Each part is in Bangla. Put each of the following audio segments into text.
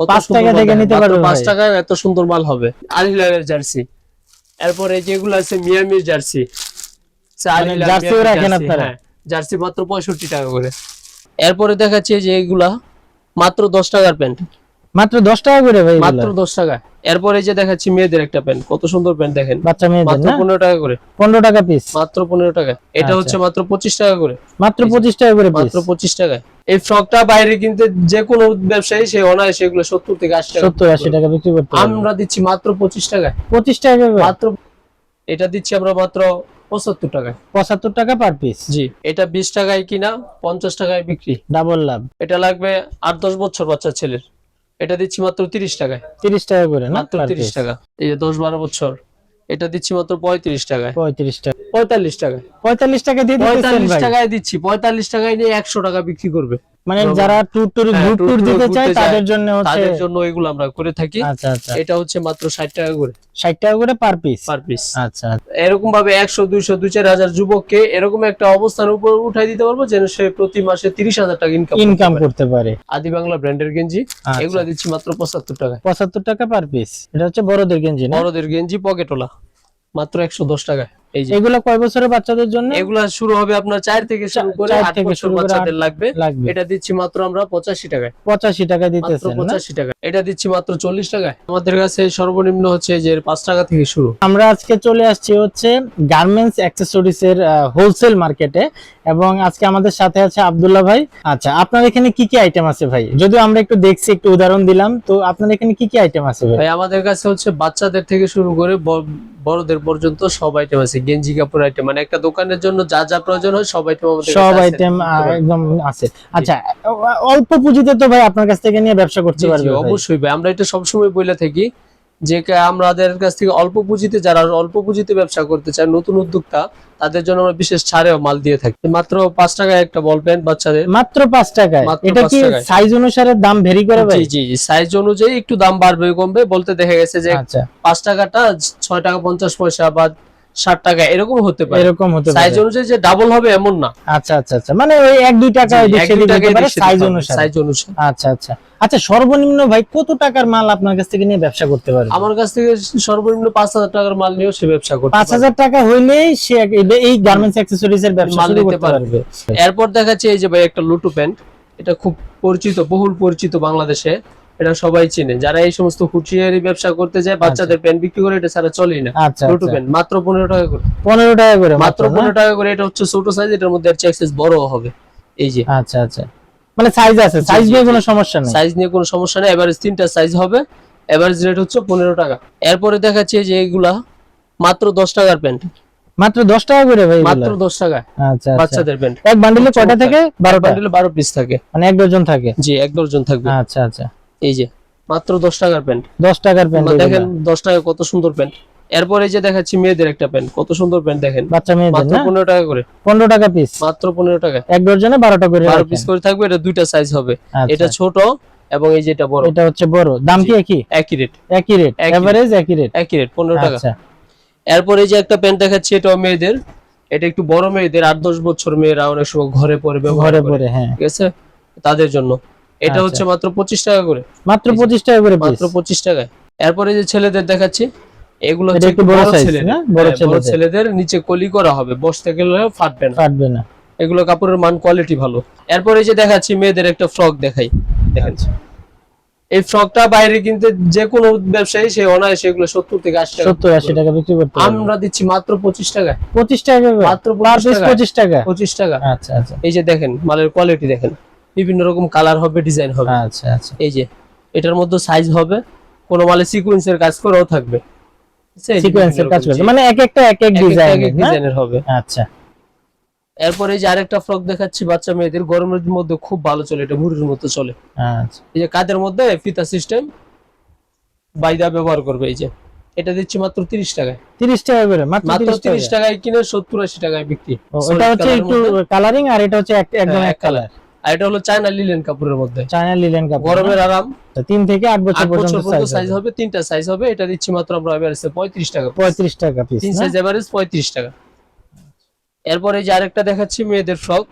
পাঁচ টাকা থেকে নিতে পারবে পাঁচ টাকায় এত সুন্দর মাল হবে। আল হিলালের জার্সি। এরপরে যেগুলো আছে মিয়ামির জার্সি। আল মানে জার্সিও রাখেন আপনারা? হ্যাঁ, জার্সি মাত্র পঁয়ষট্টি টাকা করে। এরপরে দেখাচ্ছি যে এগুলা মাত্র দশ টাকার প্যান্ট। মাত্র দশ টাকা করে ভাই মাত্র দশ টাকা। এরপরে যে দেখাচ্ছি মেয়েদের একটা প্যান্ট কত সুন্দর প্যান্ট দেখেন। বাচ্চা মেয়েদের মাত্র না? পনেরো টাকা করে। পনেরো টাকা পিস মাত্র পনেরো টাকা। এটা আচ্ছা। হচ্ছে মাত্র পঁচিশ টাকা করে। মাত্র পঁচিশ টাকা করে মাত্র পঁচিশ টাকায়। এই ফ্রকটা বাইরে কিনতে যে কোনো ব্যবসায়ী সে অনায়াসে এগুলো সত্তর থেকে আশি টাকা সত্তর আশি টাকা বিক্রি করতে আমরা দিচ্ছি মাত্র পঁচিশ টাকায়। পঁচিশ টাকা মাত্র এটা দিচ্ছি আমরা মাত্র পঁচাত্তর টাকায়। পঁচাত্তর টাকা পার পিস জি এটা বিশ টাকায় কিনা পঞ্চাশ টাকায় বিক্রি। ডাবল লাভ। এটা লাগবে আট দশ বছর বাচ্চা ছেলের। এটা দিচ্ছি মাত্র তিরিশ টাকায়। তিরিশ টাকা করে মাত্র তিরিশ টাকা। এই যে দশ বারো বছর। এটা দিচ্ছি মাত্র পঁয়ত্রিশ টাকায়। পঁয়ত্রিশ টাকা। পঁয়তাল্লিশ টাকায়। পঁয়তাল্লিশ টাকা দিয়ে পঁয়তাল্লিশ টাকায় দিচ্ছি পঁয়তাল্লিশ টাকায় নিয়ে একশো টাকা বিক্রি করবে। মানে যারা ট্যুর ট্যুর হ্যাঁ, গ্রুপ tour ট্যুর দিতে চায় তাদের জন্য হচ্ছে তাদের জন্য এগুলো আমরা করে থাকি। আচ্ছা আচ্ছা। এটা হচ্ছে মাত্র ষাট টাকা করে। ষাট টাকা করে পার পিস পার পিস আচ্ছা এরকম ভাবে একশো দুইশো দুই চার হাজার যুবককে এরকম একটা অবস্থার উপর উঠাই দিতে পারব যেন সে প্রতি মাসে তিরিশ হাজার টাকা ইনকাম ইনকাম করতে পারে। আদি বাংলা ব্র্যান্ডের গেঞ্জি আচ্ছা। এগুলো দিচ্ছি মাত্র পঁচাত্তর টাকা পঁচাত্তর টাকা পার পিস এটা হচ্ছে বড়দের গেঞ্জি না? বড়দের গেঞ্জি পকেটোলা মাত্র একশো দশ টাকা এই যে এগুলো কয় বছরের বাচ্চাদের জন্য? এগুলা শুরু হবে আপনার চার থেকে শুরু করে আট থেকে বছর শুরু বাচ্চাদের লাগবে। এটা দিচ্ছি মাত্র আমরা পঁচাশি টাকায়। পঁচাশি টাকা পঁচাশি টাকা এটা দিচ্ছি মাত্র চল্লিশ টাকায়। আমাদের কাছে সর্বনিম্ন হচ্ছে যে পাঁচ টাকা থেকে শুরু। আমরা আজকে চলে আসছি হচ্ছে গার্মেন্টস অ্যাক্সেসরিজ এর হোলসেল মার্কেটে এবং আজকে আমাদের সাথে আছে আব্দুল্লাহ ভাই। আচ্ছা আপনার এখানে কি কি আইটেম আছে ভাই? যদিও আমরা একটু দেখছি একটু উদাহরণ দিলাম তো আপনার এখানে কি কি আইটেম আছে ভাই? আমাদের কাছে হচ্ছে বাচ্চাদের থেকে শুরু করে বড়দের পর্যন্ত সব আইটেম আছে। গেঞ্জি কাপড় আইটেম মানে একটা দোকানের জন্য যা যা প্রয়োজন হয় সব আইটেম আমাদের সব আইটেম একদম আছে। আচ্ছা অল্প পুঁজিতে তো ভাই আপনার কাছ থেকে নিয়ে ব্যবসা করতে পারবে অবশ্যই ভাই আমরা এটা সবসময় বলে থাকি যে আমাদের কাছ থেকে অল্প পুঁজিতে যারা অল্প পুঁজিতে ব্যবসা করতে চায় নতুন উদ্যোক্তা তাদের জন্য আমরা বিশেষ ছাড়েও মাল দিয়ে থাকি। মাত্র পাঁচ টাকায় একটা বল প্যান্ট বাচ্চাদের। মাত্র পাঁচ টাকায়? এটা কি সাইজ অনুসারে দাম ভেরি করে ভাই? জি জি জি সাইজ অনুযায়ী একটু দাম বাড়বে কমবে। বলতে দেখা গেছে যে আচ্ছা। পাঁচ টাকাটা ছয় টাকা পঞ্চাশ পয়সা বা ষাট টাকা এরকম হতে পারে। এরকম হতে পারে। সাইজ অনুযায়ী যে ডাবল হবে এমন না। আচ্ছা আচ্ছা আচ্ছা। মানে ওই এক দুই টাকা পারে সাইজ অনুসারে। সাইজ অনুসারে। আচ্ছা আচ্ছা। আচ্ছা সর্বনিম্ন ভাই কত টাকার মাল আপনার কাছ থেকে নিয়ে ব্যবসা করতে পারবে? আমার কাছ থেকে সর্বনিম্ন পাঁচ হাজার টাকার মাল নিয়েও সে ব্যবসা করতে পাঁচ হাজার টাকা হইলেই সে এই- গার্মেন্টস অ্যাক্সেসরিজ এর ব্যবসা মাল নিতে। পারবে। এরপর দেখাচ্ছে এই যে ভাই একটা লুটু প্যান্ট। এটা খুব পরিচিত বহুল পরিচিত বাংলাদেশে। এটা সবাই চেনে। যারা এই সমস্ত হুঁশিয়ারি ব্যবসা করতে যায় বাচ্চাদের প্যান্ট বিক্রি করে এটা ছাড়া চলেই না। আচ্ছা লুটু আচ্ছা। প্যান্ট মাত্র পনেরো টাকা করে। পনেরো টাকা করে মাত্র না? পনেরো টাকা করে এটা হচ্ছে ছোট সাইজ এটার মধ্যে এক্সেস বড় হবে। এই যে। আচ্ছা আচ্ছা। মানে সাইজ আছে সাইজ নিয়ে কোনো সমস্যা নেই। সাইজ নিয়ে কোনো সমস্যা নেই এভারেজ তিনটা সাইজ হবে। এভারেজ রেট হচ্ছে পনেরো টাকা। এরপরে দেখাচ্ছে যে এগুলা মাত্র দশ টাকার প্যান্ট। মাত্র দশ টাকা করে ভাই মাত্র দশ টাকা। আচ্ছা আচ্ছা। বাচ্চাদের প্যান্ট। এক বান্ডিলে কয়টা। থেকে? বারোটা? বান্ডিলে বারো পিস থাকে। মানে এক ডজন থাকে? জি এক দর্জন থাকবে আচ্ছা আচ্ছা। এই যে মাত্র দশ টাকার প্যান্ট। দশ টাকার প্যান্ট দেখেন দশ টাকা কত সুন্দর প্যান্ট। এরপরে যে দেখাচ্ছি মেয়েদের একটা প্যান্ট কত সুন্দর প্যান্ট দেখেন। বাচ্চা মেয়েদের মাত্র না? পনেরো টাকা করে। পনেরো টাকা পিস মাত্র পনেরো টাকা। এক ডজনে বারোটা করে বারো রাখেন। পিস করে থাকবে এটা দুইটা সাইজ হবে। আচ্ছা। এটা ছোট এবং এই যেটা বড়। এটা হচ্ছে বড়। দাম কি একই? একই রেট একই রেট এভারেজ একই রেট একই রেট পনেরো টাকা। আচ্ছা। এরপরে যে একটা প্যান্ট দেখাচ্ছি এটা মেয়েদের। এটা একটু বড় মেয়েদের আট দশ বছর মেয়েরা অনেক সময় ঘরে পরে ব্যবহার ঘরে করে হ্যাঁ। ঠিক আছে? তাদের জন্য। এটা আচ্ছা। হচ্ছে মাত্র পঁচিশ টাকা করে। মাত্র পঁচিশ টাকা করে মাত্র পঁচিশ টাকায়। এরপরে যে ছেলেদের দেখাচ্ছি এগুলো হচ্ছে বড় না? বড় হ্যাঁ, ছেলেদের। নিচে কলি করা হবে বসতে গেলে ফাটবে না। কাটবে না। এগুলো কাপড়ের মান কোয়ালিটি ভালো। এরপরে যে দেখাচ্ছি মেয়েদের একটা ফ্রক দেখাই। দেখেন। আচ্ছা। এই ফ্রকটা বাইরে কিনতে যে কোনো ব্যবসায়ী সে অনায়াসে এগুলো সত্তর থেকে আশি টাকা সত্তর আশি টাকা বিক্রি করতে আমরা দিচ্ছি মাত্র পঁচিশ টাকায় পঁচিশ টাকা মাত্র পার 25 টাকা। পঁচিশ টাকা? পঁচিশ টাকা। আচ্ছা আচ্ছা। এই যে দেখেন মালের কোয়ালিটি দেখেন। বিভিন্ন রকম কালার হবে ডিজাইন হবে। আচ্ছা আচ্ছা। এই যে এটার মধ্যে সাইজ হবে কোন মালে সিকোয়েন্সের কাজ করেও থাকবে। সিকোয়েন্সের কাজ করতে মানে এক একটা এক এক ডিজাইন ডিজাইনের হবে। আচ্ছা। এরপরে এই যে আরেকটা ফ্রক দেখাচ্ছি বাচ্চা মেয়েদের গরমের মধ্যে খুব ভালো চলে এটা মুড়ির মতো চলে। আচ্ছা। এই যে কাদের মধ্যে? ফিতা সিস্টেম বাইদা ব্যবহার করবে এই যে। এটা দিচ্ছি মাত্র তিরিশ টাকায়। তিরিশ টাকা করে মাত্র মাত্র তিরিশ তিরিশ টাকা টাকায় কিনে সত্তর আশি টাকায় বিক্রি। এটা হচ্ছে একটু কালারিং আর এটা হচ্ছে একদম হ্যাঁ, এক কালার আর এটা হলো চায়না লিলেন কাপড়ের মধ্যে। চায়না লিলেন কাপড় গরমের আরাম। তিন থেকে আট বছর পর্যন্ত সাইজ হবে। তিনটা সাইজ হবে এটা দিচ্ছি মাত্র আমরা এভারেজে পঁয়ত্রিশ টাকা পঁয়ত্রিশ টাকা পিস তিন সাইজ এভারেজ পঁয়ত্রিশ টাকা। এরপরে যে আরেকটা দেখাচ্ছি মেয়েদের ফ্রক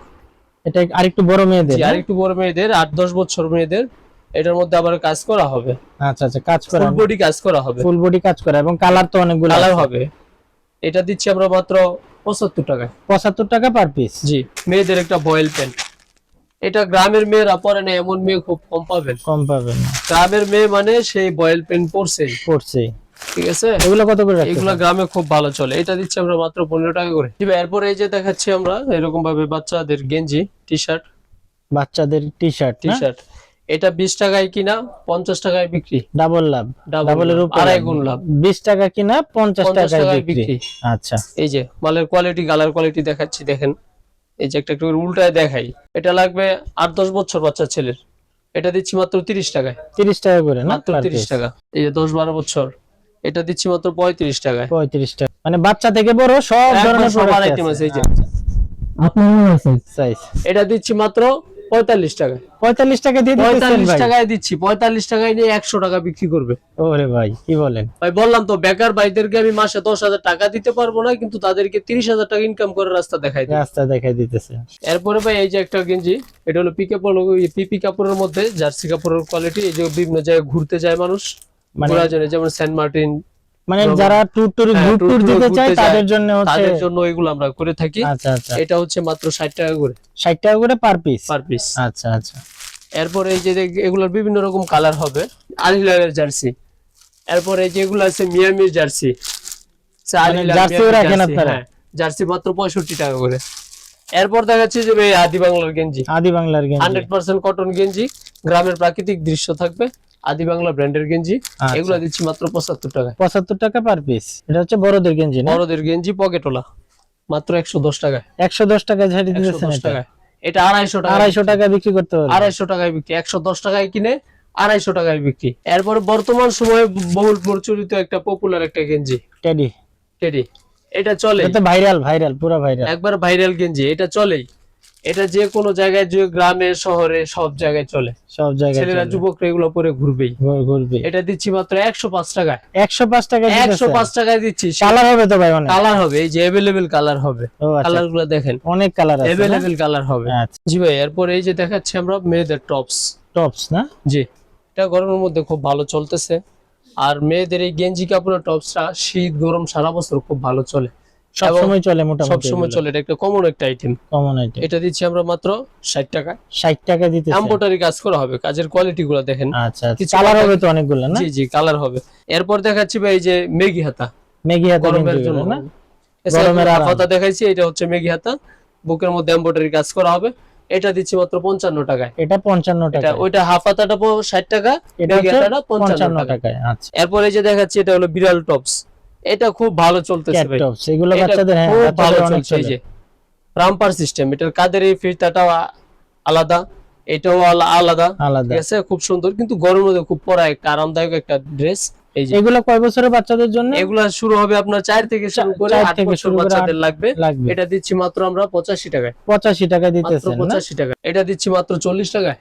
এটা আরেকটু বড় মেয়েদের না? আর একটু বড় মেয়েদের আট দশ বছর মেয়েদের। এটার মধ্যে আবার কাজ করা হবে। আচ্ছা আচ্ছা কাজ করা ফুল বডি কাজ করা হবে। ফুল বডি কাজ করা এবং কালার তো অনেকগুলো কালার হবে। এটা দিচ্ছি আমরা মাত্র পঁচাত্তর টাকায়। পঁচাত্তর টাকা পার পিস জি মেয়েদের একটা বয়েল পেন এটা গ্রামের মেয়েরা পরে না এমন মেয়ে খুব কম পাবেন কম পাবেন গ্রামের মেয়ে মানে সেই বয়েল পেন পরছে। পড়ছে ঠিক আছে? এগুলো কত করে? এগুলা গ্রামে খুব ভালো চলে। এটা দিচ্ছি আমরা মাত্র পনেরো টাকা করে। এরপরে এই যে দেখাচ্ছি আমরা এরকম ভাবে বাচ্চাদের গেঞ্জি টি শার্ট বাচ্চাদের টি শার্ট টি শার্ট এটা বিশ টাকায় কিনা পঞ্চাশ টাকায় বিক্রি। ডাবল লাভ ডাবলের আড়াই গুণ লাভ। বিশ টাকা কিনা পঞ্চাশ টাকায় বিক্রি। আচ্ছা। এই যে মালের কোয়ালিটি কালার কোয়ালিটি দেখাচ্ছি দেখেন। এই যে একটা একটু উল্টায় দেখাই। এটা লাগবে আট দশ বছর বাচ্চা ছেলের। এটা দিচ্ছি মাত্র তিরিশ টাকায়। তিরিশ টাকা করে মাত্র তিরিশ টাকা। এই যে দশ বারো বছর। এটা দিচ্ছি মাত্র পঁয়ত্রিশ টাকায়। পঁয়ত্রিশ টাকা। মানে বাচ্চা থেকে বড় সব ধরনের সবার আইটেম আছে, এই যে। সাইজ এটা দিচ্ছি মাত্র পঁয়তাল্লিশ টাকায়। পঁয়তাল্লিশ টাকা দিয়ে পঁয়তাল্লিশ টাকায় দিচ্ছি পঁয়তাল্লিশ টাকায় নিয়ে একশো টাকা বিক্রি করবে। ওরে ভাই কি বলেন? ভাই বললাম তো বেকার ভাইদেরকে আমি মাসে দশ হাজার টাকা দিতে পারব না কিন্তু তাদেরকে তিরিশ হাজার টাকা ইনকাম করে রাস্তা দেখাই রাস্তা দেখাই দিতেছে। এরপরে ভাই এই যে একটা গেঞ্জি এটা হলো পিকে পিপি কাপড়ের মধ্যে জার্সি কাপড়ের কোয়ালিটি এই যে বিভিন্ন জায়গায় ঘুরতে যায় মানুষ মানে যেমন সেন্ট মার্টিন মানে যারা ট্যুর ট্যুর ঘুর ট্যুর দিতে চায় তাদের জন্য হচ্ছে তাদের জন্য এগুলো আমরা করে থাকি। আচ্ছা আচ্ছা। এটা হচ্ছে মাত্র ষাট টাকা করে। ষাট টাকা করে পার পিস পার পিস আচ্ছা আচ্ছা। এরপরে এই যে দেখ- এগুলোর বিভিন্ন রকম কালার হবে। আলিলালের জার্সি। এরপরে এই যে এগুলো আছে মিয়ামির জার্সি। আল মানে জার্সিও রাখেন জার্সি, আপনারা? হ্যাঁ, জার্সি মাত্র পঁয়ষট্টি টাকা করে। এরপর দেখাচ্ছি যে ভাই আদি বাংলার গেঞ্জি। আদি বাংলার গেঞ্জি। হান্ড্রেড পার্সেন্ট কটন গেঞ্জি। গ্রামের প্রাকৃতিক দৃশ্য থাকবে। আদি বাংলা ব্র্যান্ডের গেঞ্জি আচ্ছা। এগুলো দিচ্ছি মাত্র পঁচাত্তর টাকা পঁচাত্তর টাকা পার পিস এটা হচ্ছে বড়দের গেঞ্জি বড়দের গেঞ্জি পকেটোলা মাত্র একশো দশ টাকায়। একশো দশ টাকা ঝাড়ি দশ এটা? টাকায়। এটা আড়াইশো টাকা আড়াইশো টাকা বিক্রি করতে হবে আড়াইশো টাকায় বিক্রি একশো দশ টাকায় কিনে আড়াইশো টাকায় বিক্রি। এরপরে বর্তমান সময়ে বহুল প্রচলিত একটা পপুলার একটা গেঞ্জি। টেডি টেডি এটা চলে এটা ভাইরাল ভাইরাল পুরো ভাইরাল একবার ভাইরাল গেঞ্জি এটা চলেই। এটা যে কোনো জায়গায় যে গ্রামে শহরে সব জায়গায় চলে। সব জায়গায় ছেলেরা যুবকরা এগুলো পরে ঘুরবেই। ঘুরবে এটা দিচ্ছি মাত্র একশো পাঁচ টাকায়। একশো পাঁচ টাকা একশো পাঁচ টাকায় দিচ্ছি। কালার হবে তো ভাই অনেক। কালার হবে এই যে অ্যাভেলেবেল কালার হবে। আচ্ছা। কালারগুলো দেখেন। অনেক কালার? অ্যাভেলেবেল কালার হবে। আচ্ছা। জি ভাই এরপর এই যে দেখাচ্ছি আমরা মেয়েদের টপস টপস না? জি। এটা গরমের মধ্যে খুব ভালো চলতেছে। আর মেয়েদের এই গেঞ্জি কাপড়ের টপসটা শীত গরম সারা বছর খুব ভালো চলে। সব এবং সময় চলে মোটামুটি সময় চলে এটা একটা কমন একটা আইটেম কমন আইটেম এটা দিচ্ছি আমরা মাত্র ষাট টাকা। ষাট টাকা দিতে এম্বোটারি কাজ করা হবে কাজের কোয়ালিটি গুলো দেখেন। আচ্ছা আচ্ছা। কিছু কালার হবে তো অনেকগুলো না? জি জি কালার হবে। এরপর দেখাচ্ছি ভাই এই যে মেগি হাতা। মেগি হাতে গরমের জন্য। না? গরমের হাতা দেখাইছি এটা হচ্ছে মেগি হাতা। বুকের মধ্যে এম্বোটারি কাজ করা হবে। এটা দিচ্ছি মাত্র পঞ্চান্ন টাকায়। এটা পঞ্চান্ন টাকা ওইটা হাফ হাতাটা ষাট টাকা এটা পঞ্চান্ন পঞ্চান্ন টাকা টাকায় আচ্ছা। এরপরে যে দেখাচ্ছি এটা হলো বিড়াল টপস এটা খুব ভালো চলতেছে ভাই। টপস বাচ্চাদের হ্যাঁ ভালো চলছে এই যে রামপার সিস্টেম এটার কাদের এই ফিরতাটাও আলাদা এটাও আলাদা আলাদা। ঠিক আছে? খুব সুন্দর কিন্তু গরমের মধ্যে খুব পরা একটা আরামদায়ক একটা ড্রেস এই যে। এগুলো কয় বছরের বাচ্চাদের জন্য? এগুলা শুরু হবে আপনার চার থেকে শুরু করে বছর বাচ্চাদের লাগবে। এটা দিচ্ছি মাত্র আমরা পঁচাশি টাকায়। পঁচাশি টাকা দিতেছেন এটা দিচ্ছি মাত্র চল্লিশ টাকায়।